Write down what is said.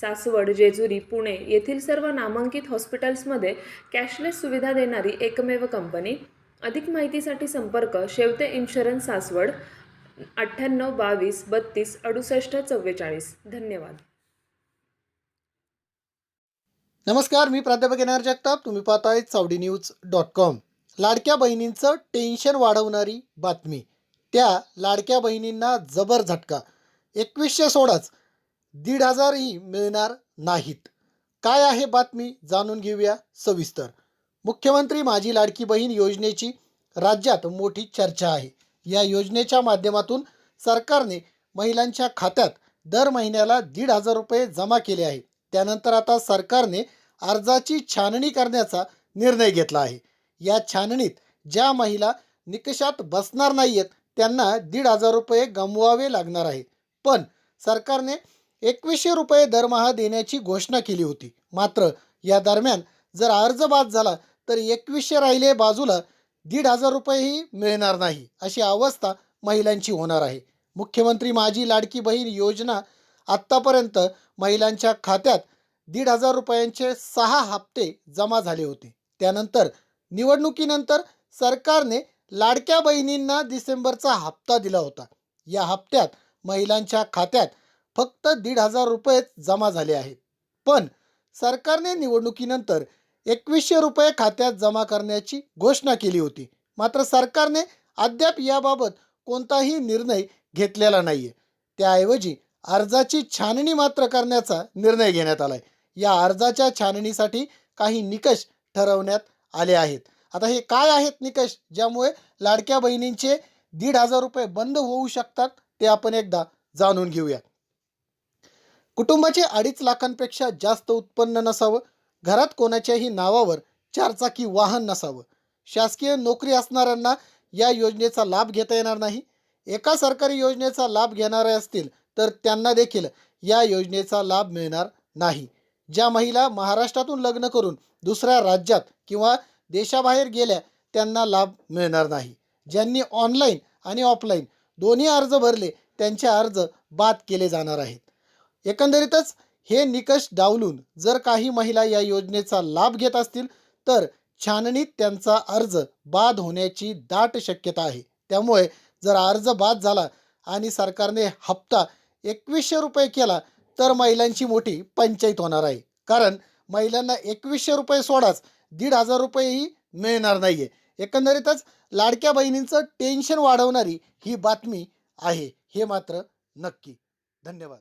सासवड जेजुरी पुणे येथील सर्व नामांकित हॉस्पिटल्समध्ये कॅशलेस सुविधा देणारी एकमेव कंपनी. अधिक माहितीसाठी संपर्क शेवते इन्शुरन्स सासवड अठ्ठ्याण्णव बावीस बत्तीस अडुसष्ट चव्वेचाळीस. धन्यवाद. नमस्कार मी प्राध्यापक एन जगताप. तुम्ही पाहताय चावडी न्यूज डॉट कॉम. लाडक्या बहिणींचं टेन्शन वाढवणारी बातमी. त्या लाडक्या बहिणींना जबर झटका. एकवीसशे सोळाच. दीड हजारही मिळणार नाहीत. काय आहे बातमी? जाणून घेऊया सविस्तर. मुख्यमंत्री माझी लाडकी बहीण योजनेची राज्यात मोठी चर्चा आहे. या योजनेच्या माध्यमातून सरकारने महिलांच्या खात्यात दर महिन्याला दीड हजार रुपये जमा केले आहेत. त्यानंतर आता सरकारने अर्जाची छाननी करण्याचा निर्णय घेतला आहे. या छाननीत ज्या महिला निकषात बसणार नाही आहेत त्यांना दीड हजार रुपये गमवावे लागणार आहे पण सरकारने एकवीसशे रुपये दरमहा देण्याची घोषणा केली होती. मात्र या दरम्यान जर अर्ज बाद झाला तर एकवीसशे राहिले बाजूला दीड हजार रुपयेही मिळणार नाही अशी अवस्था महिलांची होणार आहे. मुख्यमंत्री माझी लाडकी बहीण योजना आत्तापर्यंत महिलांच्या खात्यात दीड हजार रुपयांचे सहा हप्ते जमा झाले होते. त्यानंतर निवडणुकीनंतर सरकारने लाडक्या बहिणींना डिसेंबरचा हप्ता दिला होता. या हप्त्यात महिलांच्या खात्यात फक्त दीड हजार रुपयेच जमा झाले आहेत. पण सरकारने निवडणुकीनंतर एकवीसशे रुपये खात्यात जमा करण्याची घोषणा केली होती. मात्र सरकारने अद्याप याबाबत कोणताही निर्णय घेतलेला नाही आहे त्याऐवजी अर्जाची छाननी मात्र करण्याचा निर्णय घेण्यात आला आहे या अर्जाच्या छाननीसाठी काही निकष ठरवण्यात आले आहेत. आता हे काय आहेत निकष ज्यामुळे लाडक्या बहिणींचे दीड हजार रुपये बंद होऊ शकतात ते आपण एकदा जाणून घेऊया कुटुंबाचे अडीच लाखांपेक्षा जास्त उत्पन्न नसावं. घरात कोणाच्याही नावावर चारचाकी वाहन नसावं. शासकीय नोकरी असणाऱ्यांना या योजनेचा लाभ घेता येणार नाही. एका सरकारी योजनेचा लाभ घेणारे असतील तर त्यांना देखील या योजनेचा लाभ मिळणार नाही. ज्या महिला महाराष्ट्रातून लग्न करून दुसऱ्या राज्यात किंवा देशाबाहेर गेल्या त्यांना लाभ मिळणार नाही. ज्यांनी ऑनलाईन आणि ऑफलाईन दोन्ही अर्ज भरले त्यांचे अर्ज बाद केले जाणार आहेत. एकंदरीतच हे निकष डावलून जर काही महिला या योजनेचा लाभ घेत असतील तर छाननीत त्यांचा अर्ज बाद होण्याची दाट शक्यता आहे. त्यामुळे जर अर्ज बाद झाला आणि सरकारने हप्ता एकवीसशे रुपये केला तर महिलांची मोठी पंचायत होणार आहे. कारण महिलांना एकवीसशे रुपये सोडाच दीड हजार रुपयेही मिळणार नाही आहे एकंदरीतच लाडक्या बहिणींचं टेन्शन वाढवणारी ही बातमी आहे. हे मात्र नक्की. धन्यवाद.